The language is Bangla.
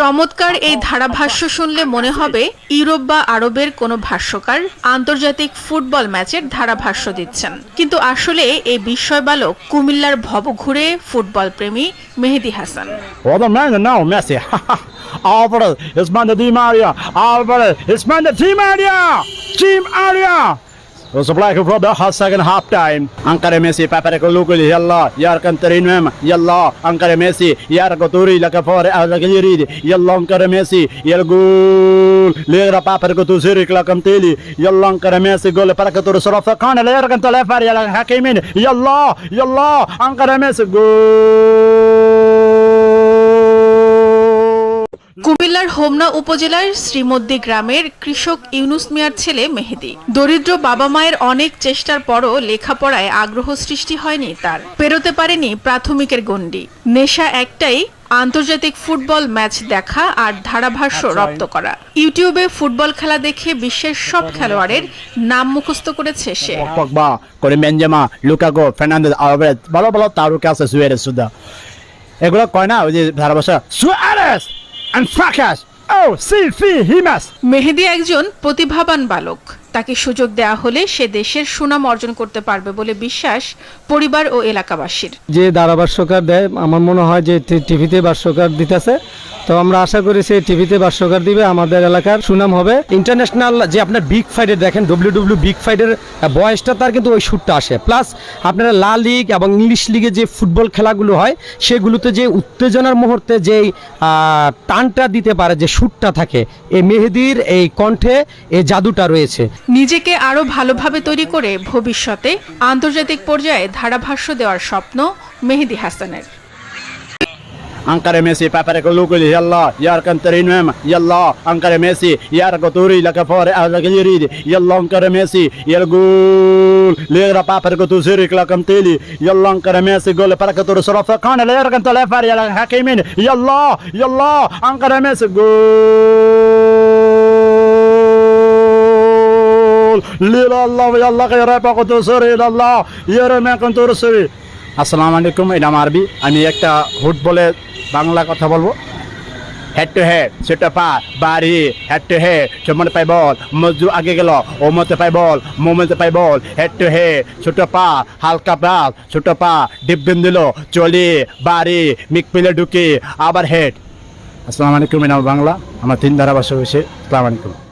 চমৎকার এই ধারাভাষ্য শুনলে মনে হবে ইউরোপ বা আরবের কোনো ভাষ্যকার আন্তর্জাতিক ফুটবল ম্যাচের ধারাভাষ্য দিচ্ছেন কিন্তু আসলে এই বিস্ময় বালক কুমিল্লার ভব ঘুরে ফুটবল প্রেমী Mehedi Hasan. Alvarez, it's man the. It was a black for the second half time. Ankara Messi, Papa Colukuli, Yalla, Yarkan Terinum, Yalla, Ankara Messi, Yarkoturi, Lakafore, Alagiri, Yalla, Ankara Messi, Yalgul, Lera Papa Cotusiri, Lakantili, Yalla, Ankara Messi, Gol, Parakatur, Sorofa Khan, Lerkan Telefari, Hakimin, Yalla, Yalla, Ankara Messi, Goal. Homna উপজেলার শ্রীমদ্দি গ্রামের কৃষক ইউনুস মিয়ার ছেলে মেহেদি। দরিদ্র বাবা মায়ের অনেক চেষ্টার পরও লেখাপড়ায় আগ্রহ সৃষ্টি হয়নি তার। পেরোতে পারেনি প্রাথমিকের গণ্ডি। নেশা একটাই আন্তর্জাতিক ফুটবল ম্যাচ দেখা আর ধারাভাষ্য রপ্ত করা। ইউটিউবে ফুটবল খেলা দেখে বিশ্বের সব খেলোয়াড়ের নাম মুখস্থ করেছে সে। Lukaku, Fernandez, Alvarez, ভালো ভালো তারকা আছে সুয়ারেস সুদা এগুলো কয় না? ওই যে ধারাভাষা সুয়ারেস oh সি ফি হিমাস মেহেদি একজন প্রতিভাবান বালক। তাকে সুযোগ দেওয়া হলে সে দেশের সুনাম অর্জন করতে পারবে বলে বিশ্বাস পরিবার ও এলাকাবাসীর। যে ধারাভাষ্যকার দেয়, আমার মনে হয় যে টিভিতে ভাষ্যকার দিতেছে। তো আমরা আশা করি সে টিভিতে ভাষ্যকার দিবে, আমাদের এলাকার সুনাম হবে। ইন্টারন্যাশনাল যে আপনার বিগ ফাইটে দেখেন ডব্লিউ ডব্লিউ বিগ ফাইটের বয়সটা তার কিন্তু ওই শ্যুটটা আসে। প্লাস আপনারা লা লিগ এবং ইংলিশ লিগে যে ফুটবল খেলাগুলো হয়, সেগুলোতে যে উত্তেজনার মুহূর্তে যে টানটা দিতে পারে, যে শ্যুটটা থাকে এই মেহেদির এই কণ্ঠে এই জাদুটা রয়েছে। নিজেকে আরও ভালোভাবে তৈরি করে ভবিষ্যতে আন্তর্জাতিক পর্যায়ে ধারাভাষ্য দেওয়ার স্বপ্ন মেহেদি হাসানের। আঙ্কারে মেসি, পেপারে কলু কলি, ইয়াল্লা, ইয়ার কান্তরিন মেম ইয়াল্লা মেসি, ইয়ার গতুরি লাকা ফরে মেসি, ইয়ার গুল লেরা পেপারে কতু জিরি ক্লাকম মেসি গোলে পারে কতুর সরফ কানে লেরা কান্তলে ফার ইয়ালা হাকিমিন মেসি গুল। Kontusiri. আসসালামু আলাইকুম, এটা আরবি। আমি একটা ফুটবলে বাংলা কথা বলব। হেড টু হেড সেটা পা বাড়ি হেড টু হেড চমনে পাই বল মজু আগে গেল ও মতে পাই বল, মোমেন্টে পাই বল। হেড টু হেড ছোট পা হালকা পাস ছোট পা ডিব্বিন দিল, চলি, বাড়ি, মিক পিলে ঢুকি, আবার হেড আসসালামু আলাইকুম আমার বাংলা, আমার তিন ধারা ভাষা হয়েছে। আসসালামু আলাইকুম।